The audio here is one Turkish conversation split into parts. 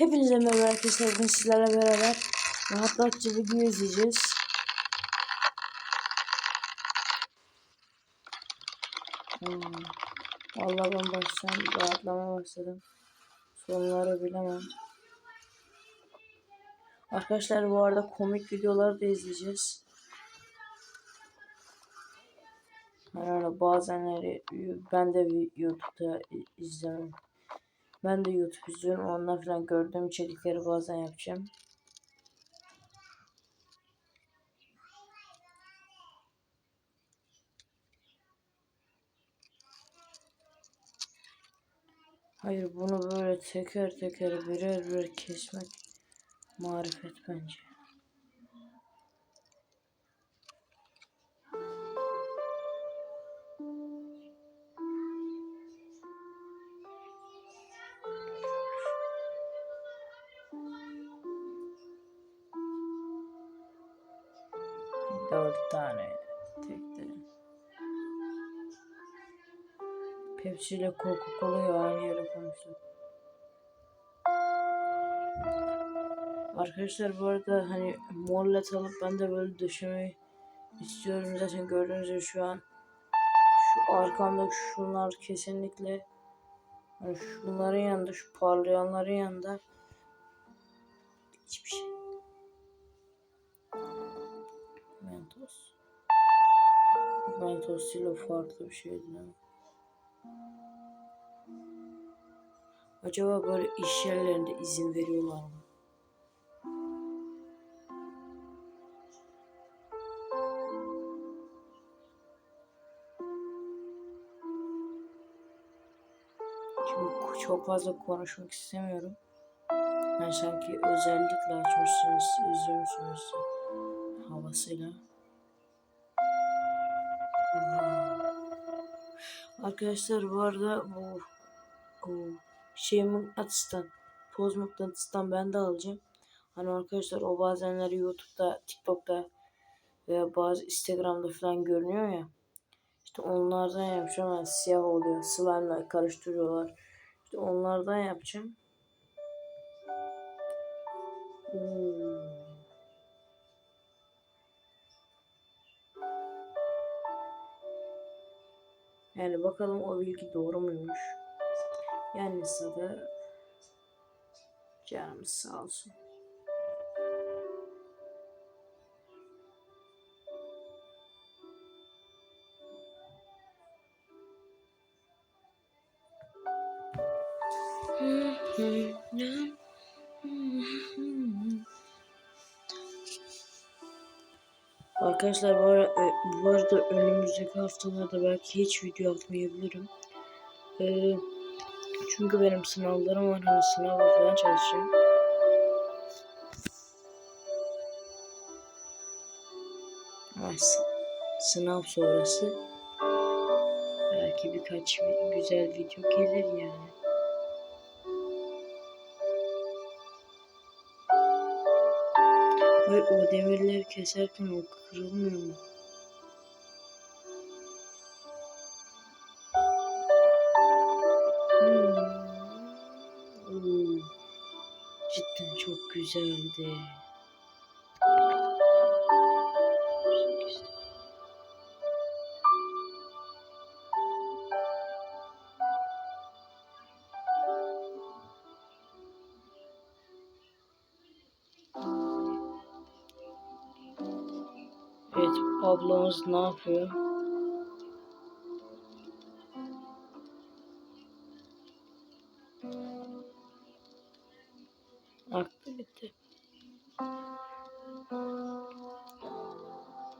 Hepinize merhaba arkadaşlar. Bugün sizlerle beraber rahatlatıcı video izleyeceğiz. Hmm. Vallahi ben baştan rahatlama başladım. Sonları bilemem. Arkadaşlar bu arada komik videolar da izleyeceğiz. Yani bazenleri ben de YouTube'da izlemem. Ben de YouTube izliyorum. Ondan falan gördüğüm içerikleri bazen yapacağım. Hayır bunu böyle teker teker birer birer kesmek marifet bence. Dört tane tekte. Pepsi ile Coca-Cola'yı aynı yere koymuşlar. Arkadaşlar bu arada hani mollet alıp ben de böyle döşemeyi istiyorum. Zaten gördüğünüz gibi şu an şu arkamdaki şunlar kesinlikle hani şunların yanında şu parlayanların yanında hiçbir şey. Mentos. Mentos ile farklı bir şeydi değil Acaba böyle iş yerlerinde izin veriyorlar mı? Şimdi çok fazla konuşmak istemiyorum. Yani sanki özellikle açmışsınız, izliyorsunuz havasıyla. Arkadaşlar bu arada bu, bu şey mıknatıstan, toz mıknatıstan ben de alacağım. Hani arkadaşlar o bazenleri YouTube'da, TikTok'ta veya bazı Instagram'da falan görünüyor ya. İşte onlardan yapacağım. Yani siyah oluyor. Slime'la karıştırıyorlar. İşte onlardan yapacağım. Hmm. Yani bakalım o bilgi doğru muymuş. Yani da canımız sağ olsun. Arkadaşlar bu arada, bu arada önümüzdeki haftalarda belki hiç video atmayabilirim. Ee, çünkü benim sınavlarım var. Hani sınava falan çalışacağım. Ama sınav sonrası belki birkaç güzel video gelir yani. Ay o demirleri keserken o kırılmıyor mu? Hmm. Cidden çok güzeldi. Evet ablamız ne yapıyor? Aktı bitti.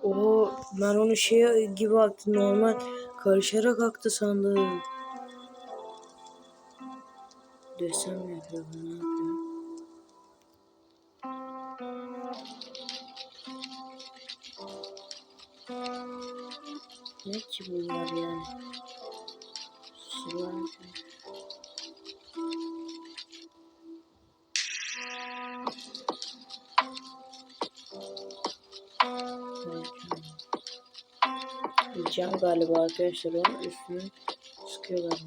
O ben onu şey gibi aktı normal karışarak aktı sandım. Desem yapıyor ne yapıyor? Ne ki bunlar yani? Slime. Cam galiba arkadaşlar onun üstünü sıkıyorlar.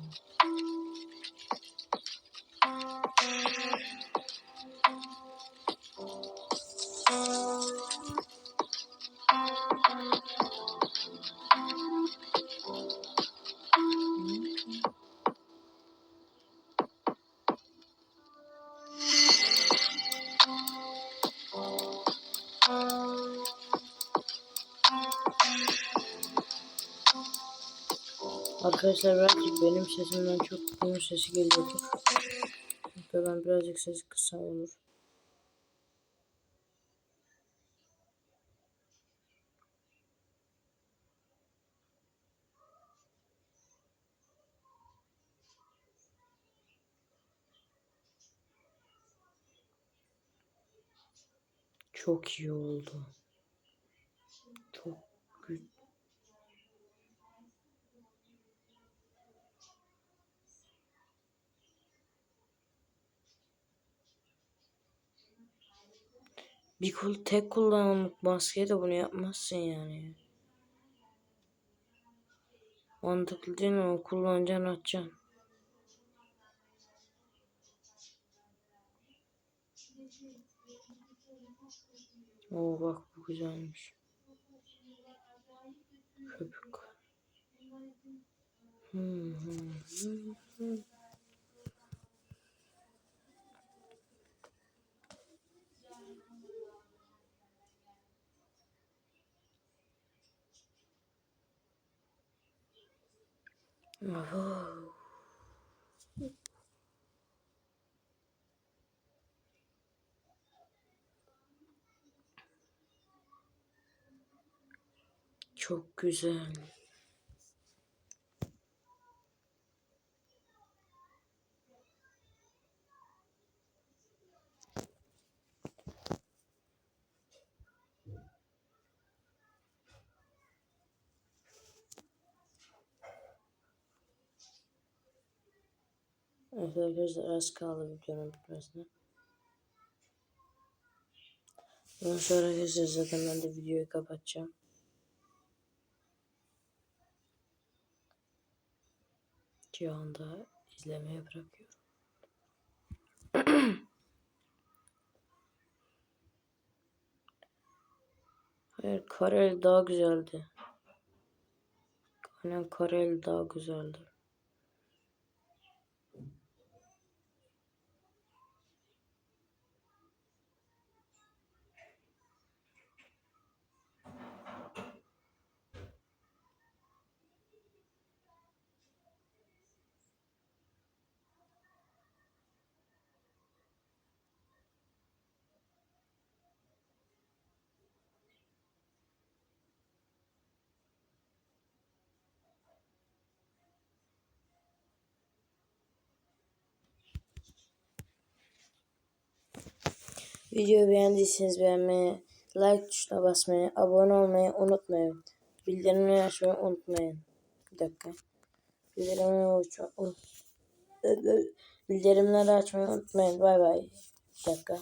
Arkadaşlar belki benim sesimden çok bunun sesi geliyordur. Hatta ben birazcık ses kısa olur. Çok iyi oldu. Çok güzel. Bir kul tek kullanımlık maskeye de bunu yapmazsın yani. Mantıklı değil mi? O kullanacaksın atacaksın. Oo bak bu güzelmiş. Köpük. Hmm, hmm, hmm, hmm. Çok güzel. Evet arkadaşlar az kaldı videonun bitmesine. Bundan sonra arkadaşlar zaten ben de videoyu kapatacağım. Şu anda izlemeye bırakıyorum. Hayır Karel daha güzeldi. Aynen Karel daha güzeldi. Videoyu beğendiyseniz beğenmeyi, like tuşuna basmayı, abone olmayı unutmayın. Bildirimleri açmayı unutmayın. Bir dakika. Bildirimleri açmayı, bildirimleri açmayı unutmayın. Bay bay. Bir dakika.